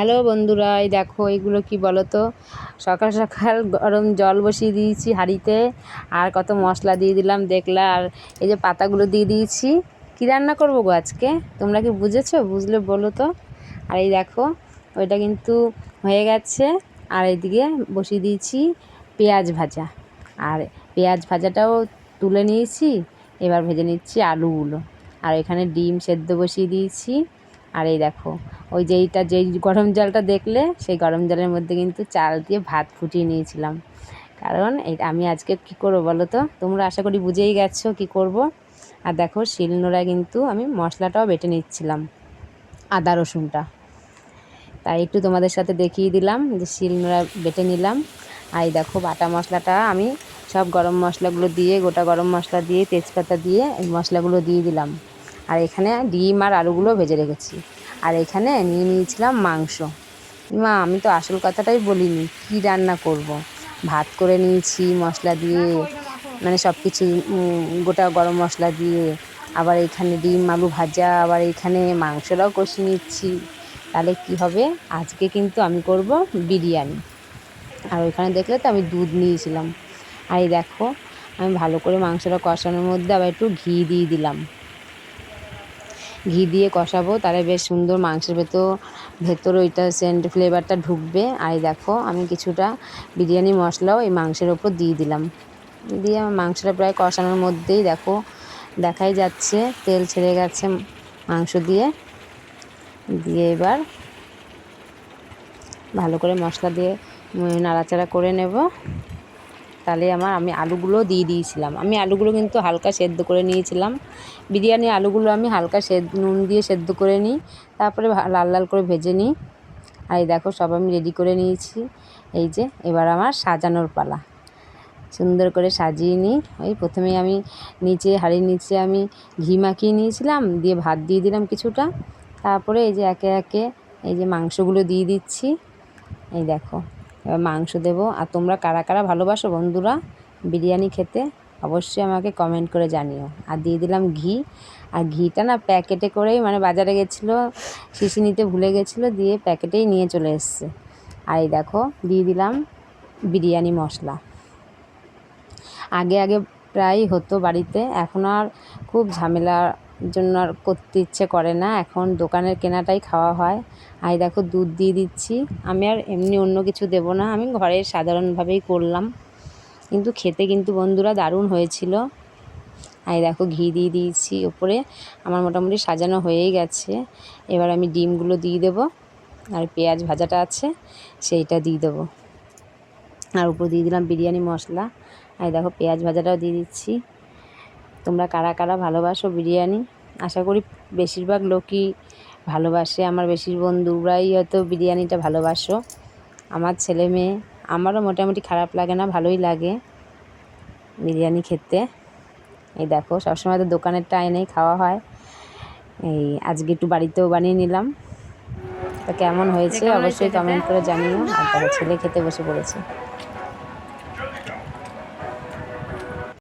Hello বন্ধুরা, এই দেখো, এগুলো কি বলো তো সকাল সকাল গরম জল বসিয়ে দিয়েছি হাঁড়িতে, আর কত মশলা দিয়ে দিলাম, দেখলা, আর এই যে পাতাগুলো দিয়ে দিয়েছি। কী রান্না করব গো আজকে? তোমরা কি বুঝেছ? বুঝলে বলো তো। আর এই দেখো, ওইটা কিন্তু হয়ে গেছে, আর এইদিকে বসিয়ে দিয়েছি পেঁয়াজ ভাজা। আর পেঁয়াজ ভাজাটাও তুলে নিয়েছি, এবার ভেজে নিচ্ছি আলুগুলো। আর এখানে ডিম সেদ্ধ বসিয়ে দিয়েছি। আর এই দেখো, ওই যে এইটা যেই গরম জলটা দেখলে, সেই গরম জলের মধ্যে কিন্তু চাল দিয়ে ভাত ফুটিয়ে নিয়েছিলাম। কারণ এই আমি আজকে কী করব বলো তো? তোমরা আশা করি বুঝেই গেছো কী করব। আর দেখো, শিলনোড়ায় কিন্তু আমি মশলাটাও বেটে নিচ্ছিলাম, আদা রসুনটা। তাই একটু তোমাদের সাথে দেখিয়ে দিলাম যে শিলনোড়া বেটে নিলাম। আর এই দেখো, বাটা মশলাটা আমি সব গরম মশলাগুলো দিয়ে, গোটা গরম মশলা দিয়ে, তেজপাতা দিয়ে এই মশলাগুলো দিয়ে দিলাম। আর এখানে ডিম আর আলুগুলো ভেজে রেখেছি। আর এখানে নিয়ে নিয়েছিলাম মাংস। মা, আমি তো আসল কথাটাই বলিনি, কী রান্না করব। ভাত করে নিয়েছি মশলা দিয়ে মানে সব কিছু গোটা গরম মশলা দিয়ে। আবার এখানে ডিম, আলু ভাজা, আবার এখানে মাংসটাও কষিয়ে নিচ্ছি। তাহলে কি হবে? আজকে কিন্তু আমি করব বিরিয়ানি। আর ওইখানে দেখলে তো আমি দুধ নিয়েছিলাম। আর এই দেখো, আমি ভালো করে মাংসটা কষানোর মধ্যে আবার একটু ঘি দিয়ে দিলাম। ঘি দিয়ে কষাবো, তাহলে বেশ সুন্দর মাংসের ভেতর ভেতর ওইটা সেন্ট ফ্লেভারটা ঢুকবে। আর দেখো, আমি কিছুটা বিরিয়ানি মশলাও এই মাংসের ওপর দিয়ে দিলাম। দিয়ে আমার মাংসটা প্রায় কষানোর মধ্যেই দেখো, দেখাই যাচ্ছে, তেল ছেড়ে গেছে মাংস দিয়ে। দিয়ে এবার ভালো করে মশলা দিয়ে নাড়াচাড়া করে নেব। তাহলে আমার আমি আলুগুলো দিয়ে দিয়েছিলাম। আমি আলুগুলো কিন্তু হালকা সেদ্ধ করে নিয়েছিলাম। বিরিয়ানি আলুগুলো আমি হালকা সেদ্ধ নুন দিয়ে সেদ্ধ করে নিই, তারপরে লাল লাল করে ভেজে নিই। আর এই দেখো, সব আমি রেডি করে নিয়েছি। এই যে, এবার আমার সাজানোর পালা। সুন্দর করে সাজিয়ে নিই। ওই প্রথমেই আমি নিচে, হাঁড়ির নিচে আমি ঘি মাখিয়ে নিয়েছিলাম, দিয়ে ভাত দিয়ে দিলাম কিছুটা। তারপরে এই যে একে একে এই যে মাংসগুলো দিয়ে দিচ্ছি। এই দেখো। মাংস দেবো। আর তোমরা কারা কারা ভালোবাসো বন্ধুরা বিরিয়ানি খেতে, অবশ্যই আমাকে কমেন্ট করে জানিও। আর দিয়ে দিলাম ঘি। আর ঘিটা না প্যাকেটে করেই মানে বাজারে গেছিল শিশি নিতে ভুলে গেছিল, দিয়ে প্যাকেটেই নিয়ে চলে এসছে। আর এই দেখো, দিয়ে দিলাম বিরিয়ানি মশলা। আগে আগে প্রায়ই হতো বাড়িতে, এখন আর খুব ঝামেলার জন্য আর করতে ইচ্ছে করে না। এখন দোকানের কেনাটাই খাওয়া হয়। আর দেখো দুধ দিয়ে দিচ্ছি। আমি আর এমনি অন্য কিছু দেবো না। আমি ঘরে সাধারণভাবেই করলাম। কিন্তু খেতে কিন্তু বন্ধুরা দারুণ হয়েছিল। আর দেখো ঘি দিয়ে দিয়েছি ওপরে। আমার মোটামুটি সাজানো হয়েই গেছে। এবার আমি ডিমগুলো দিয়ে দেবো। আর পেঁয়াজ ভাজাটা আছে, সেইটা দিয়ে দেবো। আর উপর দিয়ে দিলাম বিরিয়ানি মশলা। আর দেখো পেঁয়াজ ভাজাটাও দিয়ে দিচ্ছি। তোমরা কারা কারা ভালোবাসো বিরিয়ানি? আশা করি বেশিরভাগ লোকই ভালোবাসে। আমার বেশির বন্ধুরাই হয়তো বিরিয়ানিটা ভালোবাসো। আমার ছেলে মেয়ে আমারও মোটামুটি খারাপ লাগে না ভালোই লাগে বিরিয়ানি খেতে। এই দেখো সবসময় তো দোকানেরটা এনেই খাওয়া হয়। এই আজকে একটু বাড়িতেও বানিয়ে নিলাম। তা কেমন হয়েছে? অবশ্যই কমেন্ট করে জানিও। আর তারা ছেলে খেতে বসে পড়েছে।